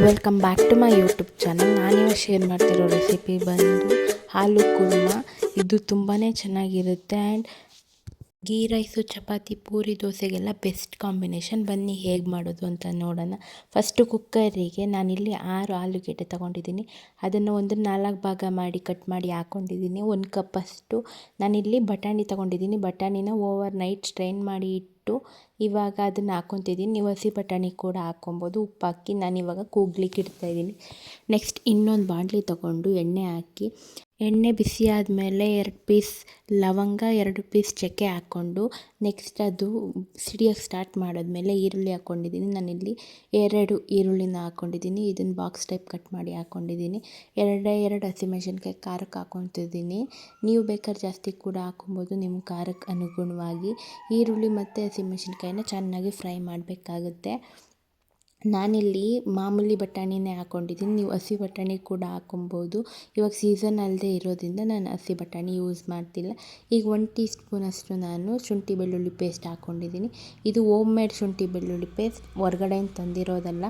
Welcome back to my YouTube channel ನಾನಿವಾಗ share ಮಾಡ್ತಿರೋ recipe ಬಂದು ಹಾಲು ಕುರ್ಮ. ಇದು ತುಂಬಾ ಚೆನ್ನಾಗಿರುತ್ತೆ and ghee rice chapati, puri, ದೋಸೆಗೆಲ್ಲ best combination ಬನ್ನಿ, ಹೇಗೆ ಮಾಡೋದು ಅಂತ ನೋಡೋಣ. ಫಸ್ಟು ಕುಕ್ಕರಿಗೆ ನಾನಿಲ್ಲಿ ಆರು ಆಲೂಗೆಡ್ಡೆ ತೊಗೊಂಡಿದ್ದೀನಿ. ಅದನ್ನು ಒಂದು ನಾಲ್ಕು ಭಾಗ ಮಾಡಿ ಕಟ್ ಮಾಡಿ ಹಾಕ್ಕೊಂಡಿದ್ದೀನಿ ಒಂದು ಕಪ್ಪಷ್ಟು ನಾನಿಲ್ಲಿ ಬಟಾಣಿ ತೊಗೊಂಡಿದ್ದೀನಿ. ಬಟಾಣಿನ ಓವರ್ ನೈಟ್ ಸ್ಟ್ರೈನ್ ಮಾಡಿ ಇಟ್ಟು ಇವಾಗ ಅದನ್ನು ಹಾಕೊತಿದ್ದೀನಿ ನೀವು ಬಟಾಣಿ ಕೂಡ ಹಾಕ್ಕೊಬೋದು. ಉಪ್ಪು ಹಾಕಿ ನಾನಿವಾಗ ಕೂಗ್ಲಿಕ್ಕೆ ಇಡ್ತಾಯಿದ್ದೀನಿ ನೆಕ್ಸ್ಟ್ ಇನ್ನೊಂದು ಬಾಂಡ್ಲಿ ತೊಗೊಂಡು ಎಣ್ಣೆ ಹಾಕಿ ಎಣ್ಣೆ ಬಿಸಿ ಆದಮೇಲೆ ಎರಡು ಪೀಸ್ ಲವಂಗ, ಎರಡು ಪೀಸ್ ಚಕ್ಕೆ ಹಾಕ್ಕೊಂಡು ನೆಕ್ಸ್ಟ್ ಅದು ಸಿಡಿಯೋಕ್ಕೆ ಸ್ಟಾರ್ಟ್ ಮಾಡಿದ್ಮೇಲೆ ಈರುಳ್ಳಿ ಹಾಕ್ಕೊಂಡಿದ್ದೀನಿ. ನಾನಿಲ್ಲಿ ಎರಡು ಈರುಳ್ಳಿನ ಹಾಕ್ಕೊಂಡಿದ್ದೀನಿ. ಇದನ್ನು ಬಾಕ್ಸ್ ಟೈಪ್ ಕಟ್ ಮಾಡಿ ಹಾಕ್ಕೊಂಡಿದ್ದೀನಿ. ಎರಡೇ ಎರಡು ಹಸಿಮೆಣ್ಸಿನ್ಕಾಯಿ ಖಾರಕ್ಕೆ ಹಾಕ್ಕೊತಿದ್ದೀನಿ. ನೀವು ಬೇಕಾದ್ರೆ ಜಾಸ್ತಿ ಕೂಡ ಹಾಕ್ಕೊಬೋದು. ನಿಮ್ಮ ಖಾರಕ್ಕೆ ಅನುಗುಣವಾಗಿ ಈರುಳ್ಳಿ ಮತ್ತು ಹಸಿಮೆಣ್ಸಿನ್ಕಾಯಿನ ಚೆನ್ನಾಗಿ ಫ್ರೈ ಮಾಡಬೇಕಾಗುತ್ತೆ. ನಾನಿಲ್ಲಿ ಮಾಮೂಲಿ ಬಟಾಣಿನೇ ಹಾಕ್ಕೊಂಡಿದ್ದೀನಿ ನೀವು ಹಸಿ ಬಟಾಣಿ ಕೂಡ ಹಾಕ್ಕೊಬೋದು ಇವಾಗ ಸೀಸನ್ ಅಲ್ಲದೆ ಇರೋದ್ರಿಂದ ನಾನು ಹಸಿ ಬಟಾಣಿ ಯೂಸ್ ಮಾಡ್ತಿಲ್ಲ. ಈಗ ಒನ್ ಟೀ ಸ್ಪೂನಷ್ಟು ನಾನು ಶುಂಠಿ ಬೆಳ್ಳುಳ್ಳಿ ಪೇಸ್ಟ್ ಹಾಕ್ಕೊಂಡಿದ್ದೀನಿ ಇದು ಓಮ್ ಮೇಡ್ ಶುಂಠಿ ಬೆಳ್ಳುಳ್ಳಿ ಪೇಸ್ಟ್ ಹೊರ್ಗಡೆಯಿಂದ ತಂದಿರೋದಲ್ಲ.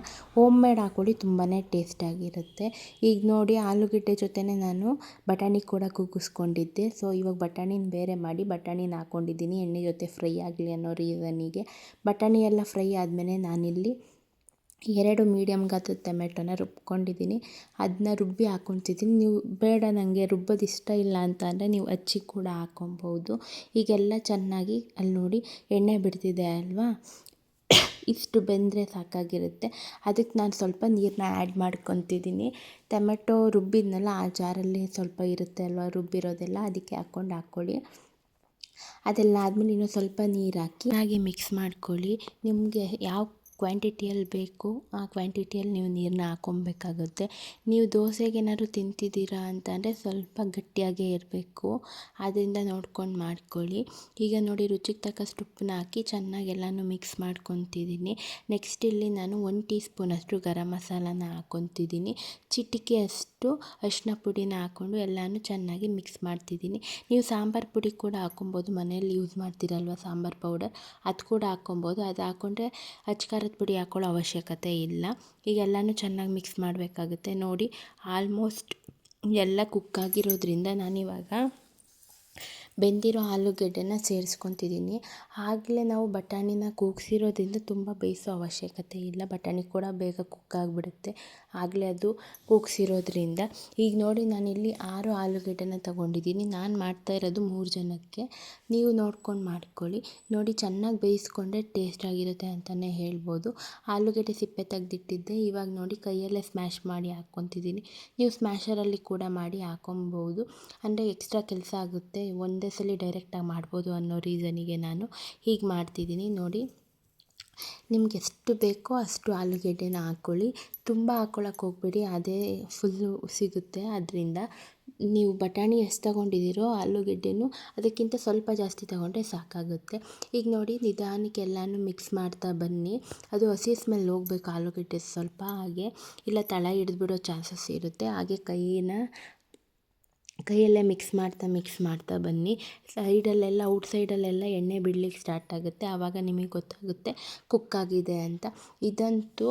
ಓಮ್ ಮೇಡ್ ಹಾಕ್ಕೊಳ್ಳಿ ತುಂಬಾ ಟೇಸ್ಟಾಗಿರುತ್ತೆ ಈಗ ನೋಡಿ ಆಲೂಗಡ್ಡೆ ಜೊತೆನೇ ನಾನು ಬಟಾಣಿ ಕೂಡ ಕುಗ್ಗಿಸ್ಕೊಂಡಿದ್ದೆ. ಸೊ ಇವಾಗ ಬಟಾಣಿನ ಬೇರೆ ಮಾಡಿ ಬಟಾಣಿನ ಹಾಕ್ಕೊಂಡಿದ್ದೀನಿ ಎಣ್ಣೆ ಜೊತೆ ಫ್ರೈ ಆಗಲಿ ಅನ್ನೋ ರೀಸನಿಗೆ ಬಟಾಣಿ ಎಲ್ಲ ಫ್ರೈ ಆದಮೇಲೆ ನಾನಿಲ್ಲಿ ಎರಡು ಮೀಡಿಯಮ್ ಗಾತ್ರದ ಟೊಮೆಟೋನ ರುಬ್ಕೊಂಡಿದ್ದೀನಿ. ಅದನ್ನ ರುಬ್ಬಿ ಹಾಕೊತಿದ್ದೀನಿ ನೀವು ಬೇಡ ನನಗೆ ರುಬ್ಬೋದು ಇಷ್ಟ ಇಲ್ಲ ಅಂತ ಅಂದರೆ ನೀವು ಹಚ್ಚಿ ಕೂಡ ಹಾಕೊಬೋದು. ಈಗೆಲ್ಲ ಚೆನ್ನಾಗಿ ಅಲ್ಲಿ ನೋಡಿ ಎಣ್ಣೆ ಬಿಡ್ತಿದೆ ಅಲ್ವಾ? ಇಷ್ಟು ಬೆಂದರೆ ಸಾಕಾಗಿರುತ್ತೆ. ಅದಕ್ಕೆ ನಾನು ಸ್ವಲ್ಪ ನೀರನ್ನ ಆ್ಯಡ್ ಮಾಡ್ಕೊತಿದ್ದೀನಿ. ಟೊಮೆಟೊ ರುಬ್ಬಿದ್ನಲ್ಲ, ಆ ಜಾರಲ್ಲಿ ಸ್ವಲ್ಪ ಇರುತ್ತೆ ಅಲ್ವಾ? ರುಬ್ಬಿರೋದೆಲ್ಲ ಅದಕ್ಕೆ ಹಾಕ್ಕೊಂಡು ಹಾಕ್ಕೊಳ್ಳಿ. ಅದೆಲ್ಲ ಆದಮೇಲೆ ಇನ್ನೂ ಸ್ವಲ್ಪ ನೀರು ಹಾಕಿ ಹಾಗೆ ಮಿಕ್ಸ್ ಮಾಡ್ಕೊಳ್ಳಿ. ನಿಮಗೆ ಯಾವ ಕ್ವಾಂಟಿಟಿಯಲ್ಲಿ ಬೇಕು, ಆ ಕ್ವಾಂಟಿಟಿಯಲ್ಲಿ ನೀವು ನೀರನ್ನ ಹಾಕೊಬೇಕಾಗುತ್ತೆ. ನೀವು ದೋಸೆಗೆ ಏನಾದ್ರು ತಿಂತಿದ್ದೀರಾ ಅಂತಂದರೆ ಸ್ವಲ್ಪ ಗಟ್ಟಿಯಾಗೇ ಇರಬೇಕು. ಆದ್ದರಿಂದ ನೋಡ್ಕೊಂಡು ಮಾಡ್ಕೊಳ್ಳಿ. ಈಗ ನೋಡಿ ರುಚಿಗೆ ತಕ್ಕಷ್ಟು ಉಪ್ಪನ್ನ ಹಾಕಿ ಚೆನ್ನಾಗಿ ಎಲ್ಲನೂ ಮಿಕ್ಸ್ ಮಾಡ್ಕೊತಿದ್ದೀನಿ. ನೆಕ್ಸ್ಟ್ ಇಲ್ಲಿ ನಾನು ಒನ್ ಟೀ ಸ್ಪೂನಷ್ಟು ಗರಂ ಮಸಾಲಾನ ಹಾಕ್ಕೊತಿದ್ದೀನಿ ಚಿಟಿಕೆ ಅಷ್ಟು ಅರಿಶಿನ ಪುಡಿನ ಹಾಕ್ಕೊಂಡು ಎಲ್ಲನೂ ಚೆನ್ನಾಗಿ ಮಿಕ್ಸ್ ಮಾಡ್ತಿದ್ದೀನಿ. ನೀವು ಸಾಂಬಾರು ಪುಡಿ ಕೂಡ ಹಾಕ್ಕೊಬೋದು ಮನೆಯಲ್ಲಿ ಯೂಸ್ ಮಾಡ್ತೀರಲ್ವ ಸಾಂಬಾರು ಪೌಡರ್ ಅದು ಕೂಡ ಹಾಕ್ಕೊಬೋದು ಅದು ಹಾಕ್ಕೊಂಡ್ರೆ ಅಚ್ಕಾರದ ಪುಡಿ ಹಾಕ್ಕೊಳ್ಳೋ ಅವಶ್ಯಕತೆ ಇಲ್ಲ. ಈಗ ಎಲ್ಲನೂ ಚೆನ್ನಾಗಿ ಮಿಕ್ಸ್ ಮಾಡಬೇಕಾಗುತ್ತೆ. ನೋಡಿ ಆಲ್ಮೋಸ್ಟ್ ಎಲ್ಲ ಕುಕ್ಕಾಗಿರೋದ್ರಿಂದ ನಾನಿವಾಗ ಬೆಂದಿರೋ ಆಲೂಗೆಡ್ಡೆನ ಸೇರಿಸ್ಕೊತಿದ್ದೀನಿ. ಆಗಲೇ ನಾವು ಬಟಾಣಿನ ಕೂಗಿಸಿರೋದ್ರಿಂದ ತುಂಬ ಬೇಯಿಸೋ ಅವಶ್ಯಕತೆ ಇಲ್ಲ. ಬಟಾಣಿ ಕೂಡ ಬೇಗ ಕುಕ್ ಆಗಿಬಿಡುತ್ತೆ. ಆಗಲೇ ಅದು ಕೂಗಿಸಿರೋದ್ರಿಂದ. ಈಗ ನೋಡಿ ನಾನಿಲ್ಲಿ ಆರು ಆಲೂಗೆಡ್ಡೆನ ತೊಗೊಂಡಿದ್ದೀನಿ. ನಾನು ಮಾಡ್ತಾ ಇರೋದು ಮೂರು ಜನಕ್ಕೆ. ನೀವು ನೋಡ್ಕೊಂಡು ಮಾಡ್ಕೊಳ್ಳಿ. ನೋಡಿ ಚೆನ್ನಾಗಿ ಬೇಯಿಸ್ಕೊಂಡ್ರೆ ಟೇಸ್ಟ್ ಆಗಿರುತ್ತೆ ಅಂತಲೇ ಹೇಳ್ಬೋದು. ಆಲೂಗೆಡ್ಡೆ ಸಿಪ್ಪೆ ತೆಗೆದಿಟ್ಟಿದ್ದೆ. ಇವಾಗ ನೋಡಿ ಕೈಯಲ್ಲೇ ಸ್ಮ್ಯಾಶ್ ಮಾಡಿ ಹಾಕ್ಕೊತಿದ್ದೀನಿ. ನೀವು ಸ್ಮ್ಯಾಶರಲ್ಲಿ ಕೂಡ ಮಾಡಿ ಹಾಕೊಬೋದು. ಅಂದರೆ ಎಕ್ಸ್ಟ್ರಾ ಕೆಲಸ ಆಗುತ್ತೆ. ಒಂದು ಒಂದೇ ಸಲ ಡೈರೆಕ್ಟಾಗಿ ಮಾಡ್ಬೋದು ಅನ್ನೋ ರೀಸನಿಗೆ ನಾನು ಹೀಗೆ ಮಾಡ್ತಿದ್ದೀನಿ. ನೋಡಿ, ನಿಮ್ಗೆ ಎಷ್ಟು ಬೇಕೋ ಅಷ್ಟು ಆಲೂಗೆಡ್ಡೆನ ಹಾಕ್ಕೊಳ್ಳಿ ತುಂಬ ಹಾಕ್ಕೊಳಕ್ಕೆ ಹೋಗ್ಬೇಡಿ. ಅದೇ ಫುಲ್ಲು ಸಿಗುತ್ತೆ. ಅದರಿಂದ ನೀವು ಬಟಾಣಿ ಎಷ್ಟು ತಗೊಂಡಿದ್ದೀರೋ ಆಲೂಗೆಡ್ಡೆನೂ ಅದಕ್ಕಿಂತ ಸ್ವಲ್ಪ ಜಾಸ್ತಿ ತಗೊಂಡ್ರೆ ಸಾಕಾಗುತ್ತೆ. ಈಗ ನೋಡಿ ನಿಧಾನಕ್ಕೆ ಎಲ್ಲನೂ ಮಿಕ್ಸ್ ಮಾಡ್ತಾ ಬನ್ನಿ. ಅದು ಹಸಿ ಸ್ಮೆಲ್ ಹೋಗ್ಬೇಕು ಆಲೂಗೆಡ್ಡೆ ಸ್ವಲ್ಪ ಹಾಗೆ. ಇಲ್ಲ ತಳ ಹಿಡಿದ್ಬಿಡೋ ಚಾನ್ಸಸ್ ಇರುತ್ತೆ. ಹಾಗೆ ಕೈನ ಕೈಯಲ್ಲೇ ಮಿಕ್ಸ್ ಮಾಡ್ತಾ ಮಿಕ್ಸ್ ಮಾಡ್ತಾ ಬನ್ನಿ. ಸೈಡಲ್ಲೆಲ್ಲ, ಔಟ್ ಸೈಡಲ್ಲೆಲ್ಲ ಎಣ್ಣೆ ಬಿಡ್ಲಿಕ್ಕೆ ಸ್ಟಾರ್ಟ್ ಆಗುತ್ತೆ. ಆವಾಗ ನಿಮಗೆ ಗೊತ್ತಾಗುತ್ತೆ ಕುಕ್ ಆಗಿದೆ ಅಂತ. ಇದಂತೂ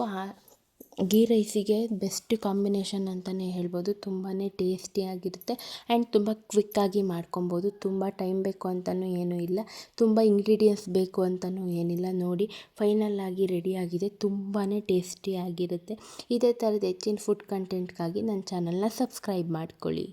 ಗೀ ರೈಸಿಗೆ ಬೆಸ್ಟ್ ಕಾಂಬಿನೇಷನ್ ಅಂತಲೇ ಹೇಳ್ಬೋದು. ತುಂಬಾ ಟೇಸ್ಟಿಯಾಗಿರುತ್ತೆ ಆ್ಯಂಡ್ ತುಂಬ ಕ್ವಿಕ್ಕಾಗಿ ಮಾಡ್ಕೊಬೋದು. ತುಂಬ ಟೈಮ್ ಬೇಕು ಅಂತಲೂ ಏನೂ ಇಲ್ಲ. ತುಂಬ ಇಂಗ್ರೀಡಿಯೆಂಟ್ಸ್ ಬೇಕು ಅಂತಲೂ ಏನಿಲ್ಲ. ನೋಡಿ ಫೈನಲ್ಲಾಗಿ ರೆಡಿಯಾಗಿದೆ ತುಂಬಾ ಟೇಸ್ಟಿಯಾಗಿರುತ್ತೆ ಇದೇ ಥರದ ಹೆಚ್ಚಿನ ಫುಡ್ ಕಂಟೆಂಟ್ಗಾಗಿ ನನ್ನ ಚಾನಲ್ನ ಸಬ್ಸ್ಕ್ರೈಬ್ ಮಾಡ್ಕೊಳ್ಳಿ.